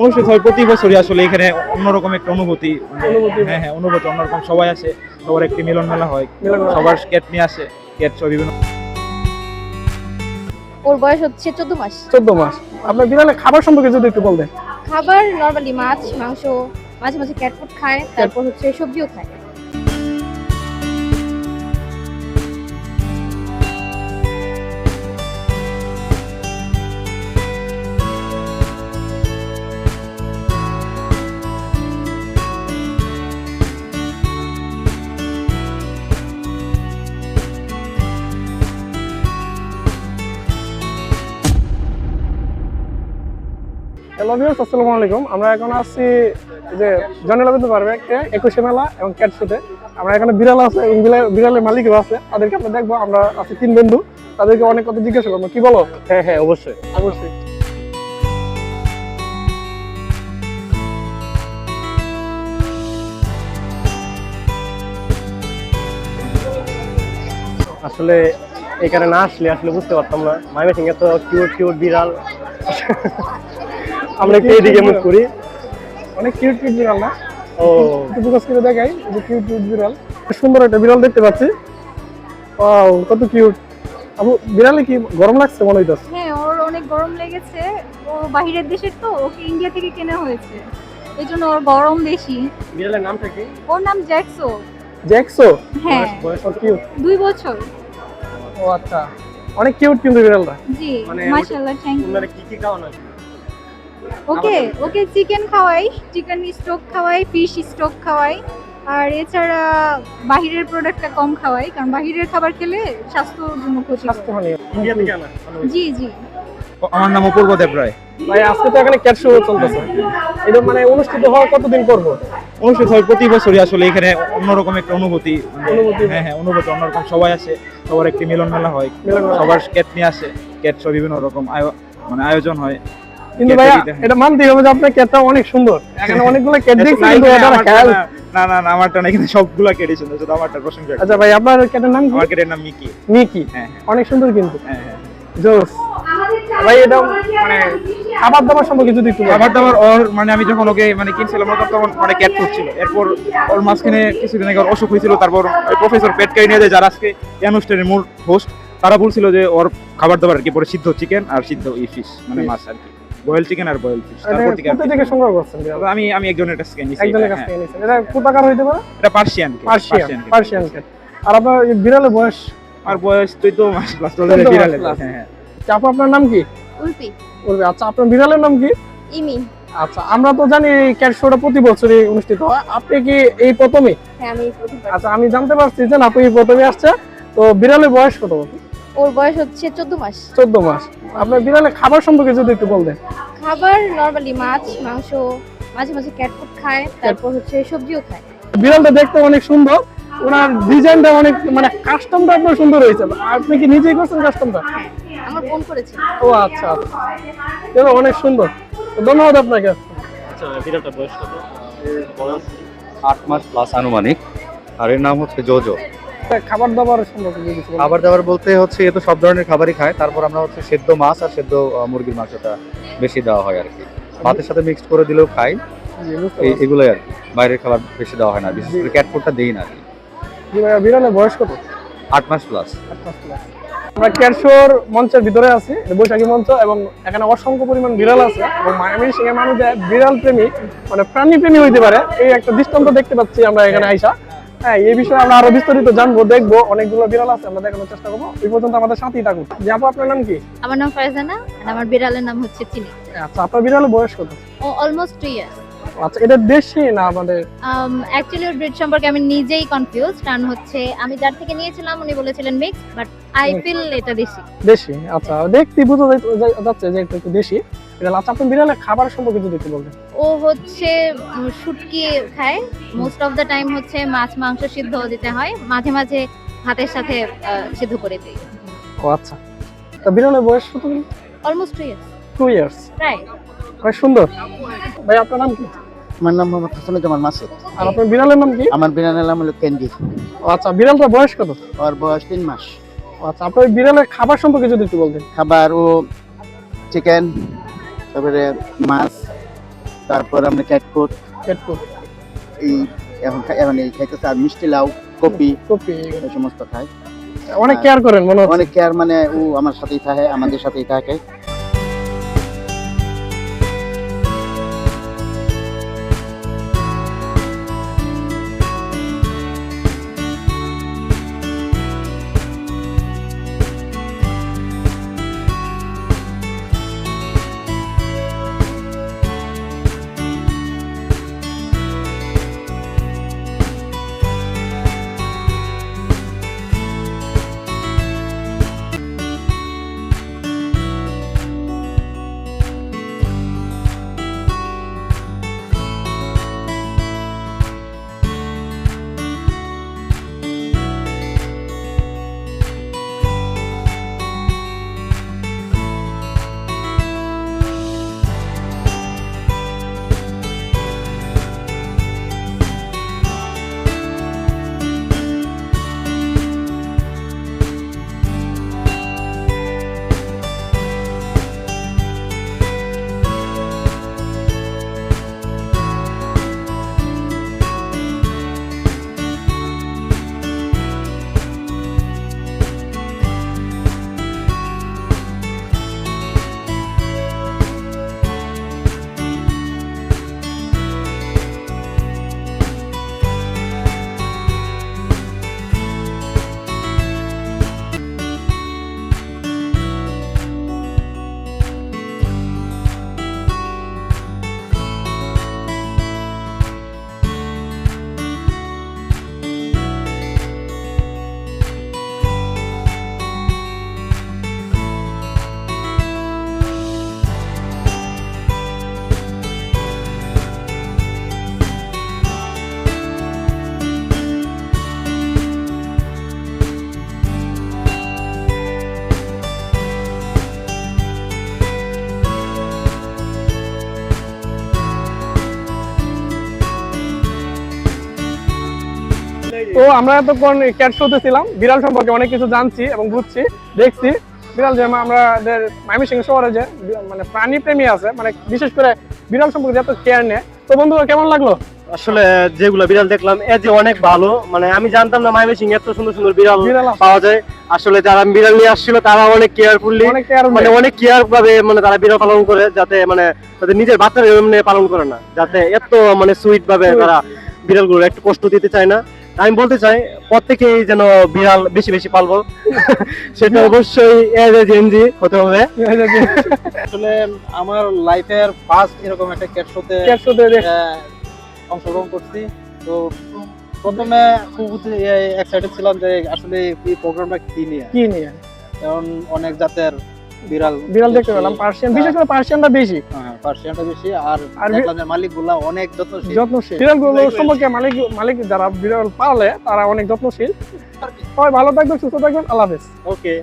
অনুষ্ঠিত হয় প্রতি বছরই আসলে এখানে অন্যরকম একটা অনুভূতি অনুভূতি। হ্যাঁ। হ্যাঁ অনুভূতি অন্যরকম সবাই আসে সবার একটি মিলন মেলা হয় সবার ক্যাট নিয়ে আসে ক্যাট সব বিভিন্ন ওর বয়স হচ্ছে চোদ্দ মাস। চোদ্দ মাস। আপনার বিড়ালের খাবার সম্পর্কে যদি একটু বলতেন। খাবার নর্মালি মাছ মাংস মাঝে মাঝে ক্যাট ফুড খায় তারপর হচ্ছে সবজিও খায়। হ্যালো ভিউয়ার্স আসসালামু আলাইকুম। আমরা এখন আছি যে জনেল আবেদন পারবে একুশে মেলা এবং ক্যাট আমরা এখানে বিড়াল আছে এবং বিড়ালের মালিকও আছে। তাদেরকে আমরা দেখব আমরা আছি তিন বন্ধু। তাদেরকে অনেক কথা জিজ্ঞাসা করব। কি বলো? হ্যাঁ হ্যাঁ অবশ্যই। অবশ্যই। আসলে এখানে না আসলে আসলে বুঝতে পারতাম না। মাইমে সিং এত কিউট কিউট বিড়াল। আমরা একটু এদিকে মুখ করি। অনেক কিউট কিউট বিড়াল না? ও। একটু ফোকাস করে দেখাই এই যে কিউট কিউট বিড়াল। খুব সুন্দর একটা বিড়াল দেখতে পাচ্ছি। Wow, কত কিউট আপু বিড়ালে কি গরম লাগছে মনে হইতাছে? হ্যাঁ ওর অনেক গরম লেগেছে। ও বাহিরের দেশের তো ওকে ইন্ডিয়া থেকে কেনা হয়েছে। এই জন্য ওর গরম বেশি। বিড়ালের নামটা কি? ওর নাম জ্যাকসো। জ্যাকসো? হ্যাঁ। কত? কিউট দুই বছর। ও আচ্ছা। অনেক কিউট কিন্তু বিড়ালটা। জি মানে মাশাআল্লাহ থ্যাংক ইউ আপনারা কি কি খাওয়ানো? ওকে ওকে চিকেন খাওয়াই চিকেন স্টক খাওয়াই ফিশ স্টক খাওয়াই। আর এছাড়া বাহিরের প্রোডাক্টটা কম খাওয়াই কারণ বাহিরের খাবার খেলে স্বাস্থ্যর জন্য ক্ষতি স্বাস্থ্যহানি। ইন্ডিয়া থেকে আনা জি। জি আমার নাম অপূর্ব দেব রায় ভাই আজকে তো এখানে ক্যাট শো চলতেছে। এটা মানে অনুষ্ঠিত হওয়ার কতদিন করব? অনুষ্ঠিত হয় প্রতি বছরই আসলে এখানে অন্যরকম একটা অনুভূতি। অনুভূতি। হ্যাঁ হ্যাঁ অনুভূতি অন্যরকম সবাই আসে। সবার একটি মিলন মেলা হয় সবার ক্যাট নিয়ে আসে। ক্যাট সব বিভিন্ন রকম আয়ো- মানে আয়োজন হয়। কিন্তু দেখেন। এটা মানতেই হবে যে আপনার ক্যাটটা অনেক সুন্দর। এখানে অনেকগুলো ক্যাট দেখছি কিন্তু খেয়াল না, না না আমারটা না এখানে সবগুলা কেটে সুন্দর শুধু আমারটা আচ্ছা ভাই আপনার ক্যাটের নাম কি? আমার কেটের নাম মিকি। মিকি। হ্যাঁ অনেক সুন্দর কিন্তু। হ্যাঁ হ্যাঁ। জোস। ভাই এটা মানে খাবার দাবার সম্পর্কে যদি একটু খাবার দাবার ওর মানে আমি যখন ওকে মানে কিনছিলাম ওর তখন মানে ক্যাট ফুড ছিল এরপর ওর মাঝখানে কিছুদিন আগে অসুখ হয়েছিল তারপর ওই প্রফেসর পেটকাই নিয়ে যায় যারা আজকে এই অনুষ্ঠানের মূল হোস্ট তারা বলছিল যে ওর খাবার দাবার আর কি পরে সিদ্ধ চিকেন আর সিদ্ধ ই ফিশ মানে মাছ আর কি। বয়েল চিকেন আর বয়েল ফিশ তারপর থেকে কোথা থেকে সংগ্রহ করছেন? আমি আমি একজনের কাছ থেকে নিছি একজনের কাছ হ্যাঁ। থেকে নিয়েছেন এটা কোথাকার হইতে পারে? এটা পার্সিয়ান পার্সিয়ান পার্সিয়ান আর আপনার বয়স? আর বয়স চোদ্দ মাস প্লাস চলে চোদ্দ বিড়ালে হ্যাঁ হ্যাঁ। আচ্ছা, আপু আপনার নাম কি? আচ্ছা আপনার বিড়ালের নাম কি? ইমি। আচ্ছা আমরা তো জানি এই ক্যাট শোটা প্রতি বছরই অনুষ্ঠিত হয়। আপনি কি এই প্রথমে হ্যাঁ আমি আচ্ছা আমি জানতে পারছি যে আপনি এই প্রথমে আসছে। তো বিড়ালের বয়স কত ওর বয়স হচ্ছে চোদ্দ মাস। চোদ্দ মাস। আপনার বিড়ালের খাবার সম্পর্কে যদি একটু বলতেন। খাবার নর্মালি মাছ মাংস মাঝে মাঝে ক্যাট ফুড খায় তারপর হচ্ছে সবজিও খায়। বিড়ালটা দেখতে অনেক সুন্দর ওনার ডিজাইনটা অনেক মানে কাস্টমটা আপনার সুন্দর হয়েছে। আপনি কি নিজেই করছেন কাস্টমটা আমার ফোন করেছে। ও আচ্ছা আচ্ছা। এগুলো অনেক সুন্দর। ধন্যবাদ আপনাকে। আচ্ছা বিড়ালটা বয়স কত? বয়স আট মাস প্লাস আনুমানিক। আর এর নাম হচ্ছে জোজো। খাবার দাবার সম্পর্কে কিছু খাবার দাবার বলতে হচ্ছে এ তো সব ধরনের খাবারই খায়। তারপর আমরা হচ্ছে সেদ্ধ মাছ আর সেদ্ধ মুরগির মাংসটা বেশি দেওয়া হয় আর কি। ভাতের সাথে মিক্সড করে দিলেও খাই। এগুলোই আর বাইরের খাবার বেশি দেওয়া হয় না। বিশেষ করে ক্যাট ফুডটা দিই না আর কি। বিড়ালের বয়স কত? আট মাস প্লাস আট মাস plus। আমরা ক্যারশোর মঞ্চের ভিতরে আছি বৈশাখী মঞ্চ এবং এখানে অসংখ্য পরিমাণ বিড়াল আছে। এবং মায়ামি সিংহে মানুষ বিড়াল প্রেমী মানে প্রাণী প্রেমী হইতে পারে এই একটা দৃষ্টান্ত দেখতে পাচ্ছি আমরা এখানে আইসা। হ্যাঁ এই বিষয়ে আমরা আরও বিস্তারিত জানব দেখব অনেকগুলো বিড়াল আছে আমরা দেখানোর চেষ্টা করব। এই পর্যন্ত আমাদের সাথেই থাকুন। যে আপু আপনার নাম কি? আমার নাম ফারজানা আর আমার বিড়ালের নাম হচ্ছে চিনি। আচ্ছা আপনার বিড়ালের বয়স কত? ও অলমোস্ট টু ইয়ার্স আচ্ছা এটা দেশি না আমাদের? অ্যাকচুয়ালি ওর ব্রিড সম্পর্কে আমি নিজেই কনফিউজ কারণ হচ্ছে আমি যার থেকে নিয়েছিলাম উনি বলেছিলেন মিক্স বাট আই. ফিল এটা দেশি। দেশি আচ্ছা দেখতে বোঝা যাচ্ছে যে একটু দেশি। বিড়াল আচ্ছা আপনার বিড়ালের খাবার সম্পর্কে যদি একটু বলবেন ও হচ্ছে শুটকি খায়। মোস্ট অফ দ্য টাইম হচ্ছে মাছ মাংস সিদ্ধ দিতে হয়। মাঝে মাঝে ভাতের সাথে সিদ্ধ করে দিই ও আচ্ছা। তা বিড়ালের বয়স কত? Almost two years two years প্রায় অনেক সুন্দর। ভাই আপনার নাম কি? আমার নাম মোহাম্মদ হাসানুজ্জামান মাসুদ। আর আপনার বিড়ালের নাম কি? আমার বিড়ালের নাম হলো ক্যান্ডি ও আচ্ছা বিড়ালটার বয়স কত? ওর বয়স তিন মাস। ও আচ্ছা আপনার বিড়ালের খাবার সম্পর্কে যদি একটু বলতেন। খাবার ও চিকেন তারপরে মাছ তারপর আমরা ক্যাটফুট ক্যাট ফুড এই এখন এই খাইতেছে আর মিষ্টি লাউ কপি কপি এই সমস্ত খাই অনেক কেয়ার করেন মনে অনেক কেয়ার মানে ও আমার সাথেই থাকে আমাদের সাথেই থাকে। তো আমরা এতক্ষণ ক্যাট শোতে ছিলাম। বিড়াল সম্পর্কে অনেক কিছু জানছি এবং বুঝছি দেখছি। বিড়াল যে আমাদের ময়মনসিংহ শহরে যে মানে প্রাণী প্রেমী আছে মানে বিশেষ করে বিড়াল সম্পর্কে যত কেয়ার নেয়। তো বন্ধু কেমন লাগল? আসলে যেগুলো বিড়াল দেখলাম এ যে অনেক ভালো মানে আমি জানতাম না মাইমেসিং এত সুন্দর সুন্দর বিড়াল বিড়াল পাওয়া যায়। আসলে যারা বিড়াল নিয়ে আসছিল তারা অনেক কেয়ারফুলি মানে অনেক কেয়ার ভাবে মানে তারা বিড়াল পালন করে যাতে মানে তাদের নিজের বাচ্চারা পালন করে না। যাতে এত মানে সুইট ভাবে. তারা বিড়ালগুলো একটু কষ্ট দিতে চায় না। আমি বলতে চাই প্রত্যেকেই যেন বিড়াল বেশি বেশি পালবো। সেটা অবশ্যই এজ এ জেনজি হতে হবে। আসলে আমার লাইফের ফার্স্ট এরকম একটা ক্যাট শোতে ক্যাট শোতে অংশগ্রহণ করছি। তো প্রথমে খুব এক্সাইটেড ছিলাম যে আসলে এই প্রোগ্রামটা কি নিয়ে? কি নিয়ে? কারণ অনেক জাতের বিড়াল বিড়াল দেখতে পেলাম পার্সিয়ান বিশেষ করে পার্সিয়ানটা বেশি। বেশি আর আর বি- দেখলাম যে মালিকগুলা অনেক যত্নশীল। যত্নশীল। বিড়ালগুলো সম্পর্কে মালিক মালিক যারা বিড়াল পালে তারা অনেক যত্নশীল। সবাই ভালো থাকবেন সুস্থ থাকবেন আল্লাহ হাফেজ। ওকে